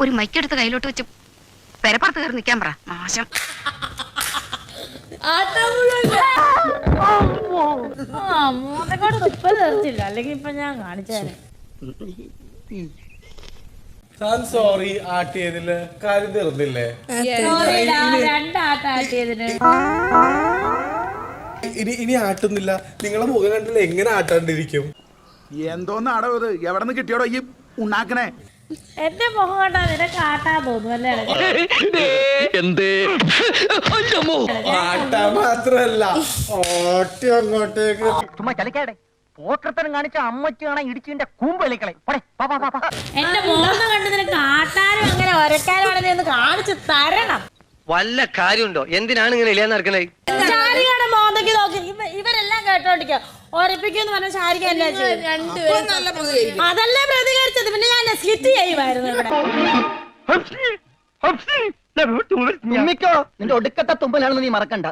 ഒരു മൈക്കെടുത്ത് കയ്യിലോട്ട് വെച്ച് പെരപ്പുറത്ത് കയറി നിൽക്കാൻ പറ. നാശം തുപ്പ അല്ലെങ്കിൽ ഇപ്പൊ ഞാൻ കാണിച്ചേനെ താൻ സോറി ആട്ടിയതിൽ കാര്യം തീർന്നില്ലേ? രണ്ടാട്ടാട്ടിയതിന് ഇനി ഇനി ആട്ടുന്നില്ല. നിങ്ങളെ മുഖം കണ്ടില്ല എങ്ങനെ ആട്ടാണ്ടിരിക്കും? എന്തോന്നാടോ ഇത്? എവിടെ നിന്ന് കിട്ടിയോടോ ഈ ഉണ്ടാക്കണേ എന്റെ മുഖം കണ്ടാ നിനക്ക് ആട്ടാൻ തോന്നും അല്ലേ? ആട്ടാ മാത്രല്ല. ഓട്ടി അങ്ങോട്ടേക്ക്. ചുമ്മാ ചലിക്കാടെ പോക്കർത്തനം കാണിച്ച അമ്മച്ചു കാണാൻ ഇടിച്ചിന്റെ കൂമ്പ് കളിക്കളെ പോടെ പാ പാ പാ പാ എന്റെ മുഖം കണ്ട് നിനക്ക് ആട്ടാനും അങ്ങനെ ഒരക്കാനും ആണെന്ന് ഒന്ന് കാണിച്ചു തരണം. വല്ല കാര്യമുണ്ടോ? എന്തിനാണ് ഇങ്ങനെ ഇല്ലാന്ന് നടക്കണേ? മോന്തയ്ക്ക് നോക്കി ഒരപ്പിക്കുക ഒരപ്പിക്കുന്ന് പറഞ്ഞ ശാരിക എന്നാ ചെയ്യും അതല്ല പ്രതികരിച്ചത്. പിന്നെ ഞാൻ സ്കിറ്റ് ചെയ്യുമായിരുന്നു ഇവിടെ. നിന്റെ ഒടുക്കത്തെ തുമ്പലാണെന്ന് നീ മറക്കണ്ട.